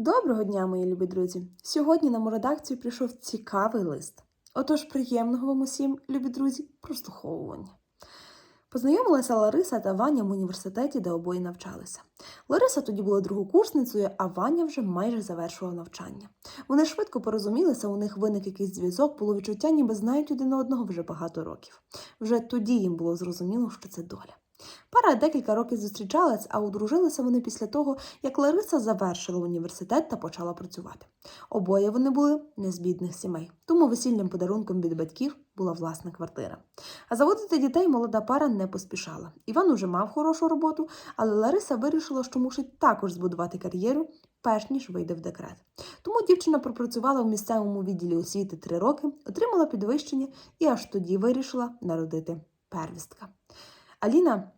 Доброго дня, мої любі друзі! Сьогодні на мою редакцію прийшов цікавий лист. Отож, приємного вам усім, любі друзі, прослуховування. Познайомилася Лариса та Ваня в університеті, де обоє навчалися. Лариса тоді була другокурсницею, а Ваня вже майже завершував навчання. Вони швидко порозумілися, у них виник якийсь зв'язок, було відчуття, ніби знають один одного вже багато років. Вже тоді їм було зрозуміло, що це доля. Пара декілька років зустрічалась, а одружилися вони після того, як Лариса завершила університет та почала працювати. Обоє вони були не з бідних сімей, тому весільним подарунком від батьків була власна квартира. А заводити дітей молода пара не поспішала. Іван уже мав хорошу роботу, але Лариса вирішила, що мусить також збудувати кар'єру, перш ніж вийде в декрет. Тому дівчина пропрацювала в місцевому відділі освіти три роки, отримала підвищення і аж тоді вирішила народити первістка. Аліна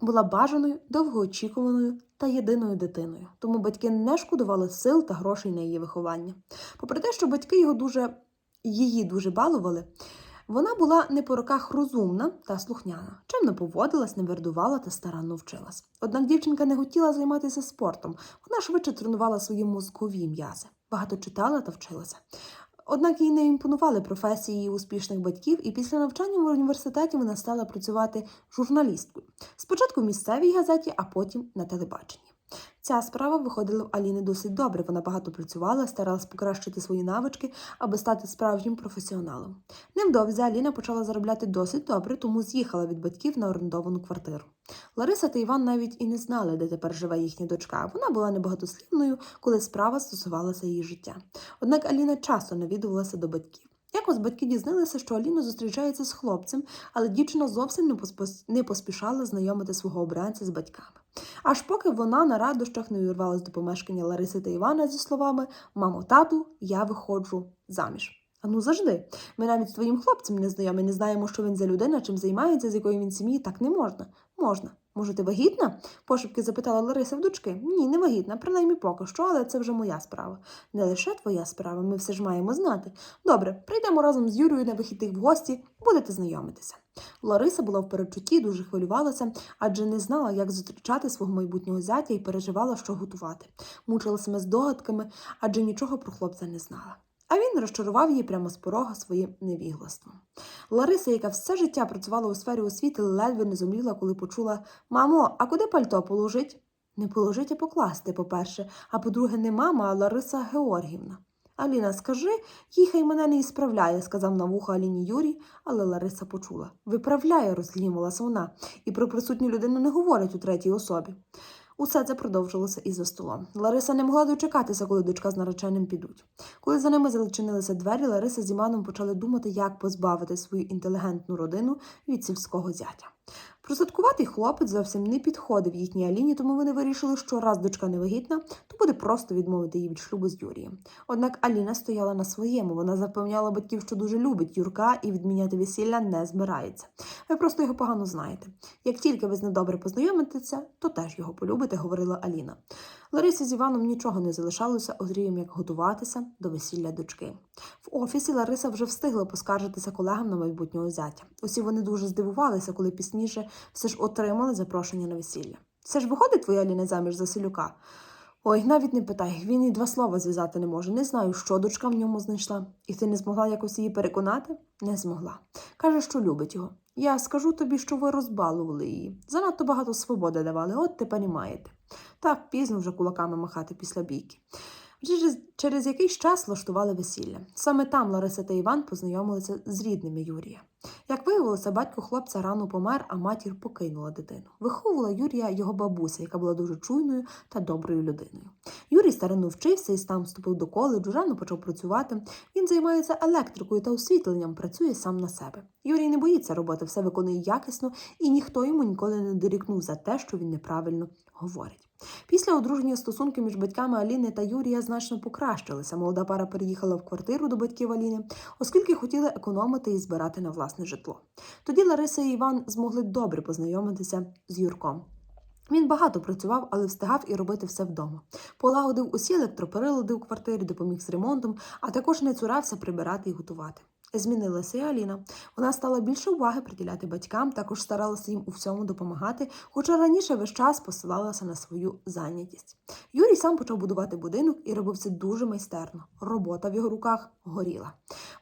була бажаною, довгоочікуваною та єдиною дитиною, тому батьки не шкодували сил та грошей на її виховання. Попри те, що батьки його дуже, її дуже балували, вона була не по роках розумна та слухняна, чимно поводилась, не вердувала та старанно вчилась. Однак дівчинка не хотіла займатися спортом, вона швидше тренувала свої мозкові м'язи, багато читала та вчилася. Однак їй не імпонували професії її успішних батьків, і після навчання в університеті вона стала працювати журналісткою. Спочатку в місцевій газеті, а потім на телебаченні. Ця справа виходила в Аліни досить добре. Вона багато працювала, старалась покращити свої навички, аби стати справжнім професіоналом. Невдовзі Аліна почала заробляти досить добре, тому з'їхала від батьків на орендовану квартиру. Лариса та Іван навіть і не знали, де тепер живе їхня дочка. Вона була небагатослівною, коли справа стосувалася її життя. Однак Аліна часто навідувалася до батьків. Якось батьки дізналися, що Аліна зустрічається з хлопцем, але дівчина зовсім не поспішала знайомити свого обранця з батьками. Аж поки вона на радощах не увірвалась до помешкання Лариси та Івана зі словами Мамо, тату, я виходжу заміж. А ну завжди. Ми навіть з твоїм хлопцем не знайомі, не знаємо, що він за людина, чим займається, з якої він сім'ї. Так не можна. Можна. Може, ти вагітна? пошепки запитала Лариса в дочки. Ні, не вагітна, принаймні поки що, але це вже моя справа. Не лише твоя справа, ми все ж маємо знати. Добре, прийдемо разом з Юрією на вихідних в гості, будете знайомитися. Лариса була в передчутті, дуже хвилювалася, адже не знала, як зустрічати свого майбутнього зятя і переживала, що готувати. Мучила себе здогадками, адже нічого про хлопця не знала. А він розчарував її прямо з порога своїм невіглаством. Лариса, яка все життя працювала у сфері освіти, ледве не зумліла, коли почула Мамо, а куди пальто положить? Не положить, а покласти, по-перше, а по-друге, не мама, а Лариса Георгівна. Аліна, скажи, їй хай мене не ісправляє, сказав на вухо Аліні Юрій, але Лариса почула. Виправляє, розглімалася вона, і про присутню людину не говорить у третій особі. Усе це продовжилося і за столом. Лариса не могла дочекатися, коли дочка з нареченим підуть. Коли за ними зачинилися двері, Лариса з Іваном почали думати, як позбавити свою інтелігентну родину від сільського зятя. Просадкуватий хлопець зовсім не підходив їхній Аліні, тому вони вирішили, що раз дочка невигідна, то буде просто відмовити її від шлюбу з Юрієм. Однак Аліна стояла на своєму. Вона запевняла батьків, що дуже любить Юрка і відміняти весілля не збирається. Ви просто його погано знаєте. Як тільки ви з ним добре познайомитеся, то теж його полюбите, говорила Аліна. Ларисі з Іваном нічого не залишалося, окрім як готуватися до весілля дочки. В офісі Лариса вже встигла поскаржитися колегам на майбутнього зятя. Усі вони дуже здивувалися, коли пізніше все ж отримали запрошення на весілля. Це ж виходить твоя Аліна заміж за селюка? Ой, навіть не питай, він і два слова зв'язати не може. Не знаю, що дочка в ньому знайшла. І ти не змогла якось її переконати? Не змогла. Каже, що любить його. Я скажу тобі, що ви розбалували її. Занадто багато свободи давали, от тепер і маєте. Так пізно вже кулаками махати після бійки. Через, через якийсь час влаштували весілля. Саме там Лариса та Іван познайомилися з рідними Юрія. Як виявилося, батько хлопця рано помер, а матір покинула дитину. Виховувала Юрія його бабуся, яка була дуже чуйною та доброю людиною. Юрій старину вчився і там вступив до коледжу, рано почав працювати. Він займається електрикою та освітленням, працює сам на себе. Юрій не боїться роботи, все виконує якісно, і ніхто йому ніколи не дорікнув за те, що він неправильно говорить. Після одруження стосунки між батьками Аліни та Юрія значно покращилися. Молода пара переїхала в квартиру до батьків Аліни, оскільки хотіли економити і збирати на власне житло. Тоді Лариса і Іван змогли добре познайомитися з Юрком. Він багато працював, але встигав і робити все вдома. Полагодив усі електроприлади у квартирі, допоміг з ремонтом, а також не цурався прибирати і готувати. Змінилася і Аліна. Вона стала більше уваги приділяти батькам, також старалася їм у всьому допомагати, хоча раніше весь час посилалася на свою зайнятість. Юрій сам почав будувати будинок і робив це дуже майстерно. Робота в його руках горіла.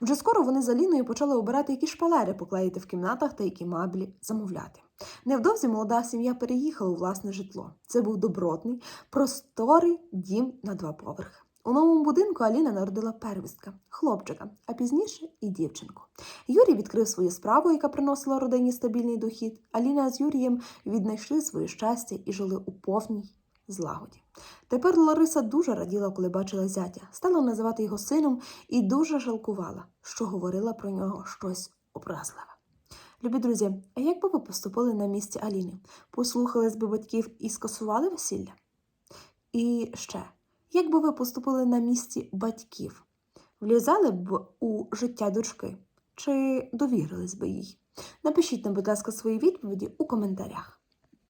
Вже скоро вони з Аліною почали обирати, які шпалери поклеїти в кімнатах та які меблі замовляти. Невдовзі молода сім'я переїхала у власне житло. Це був добротний, просторий дім на два поверхи. У новому будинку Аліна народила первістка, хлопчика, а пізніше і дівчинку. Юрій відкрив свою справу, яка приносила родині стабільний дохід. Аліна з Юрієм віднайшли своє щастя і жили у повній злагоді. Тепер Лариса дуже раділа, коли бачила зятя, стала називати його сином і дуже жалкувала, що говорила про нього щось образливе. Любі друзі, а як би ви поступили на місці Аліни? Послухались би батьків і скасували весілля? І ще, як би ви поступили на місці батьків? Влізали б у життя дочки чи довірились би їй? Напишіть нам, будь ласка, свої відповіді у коментарях.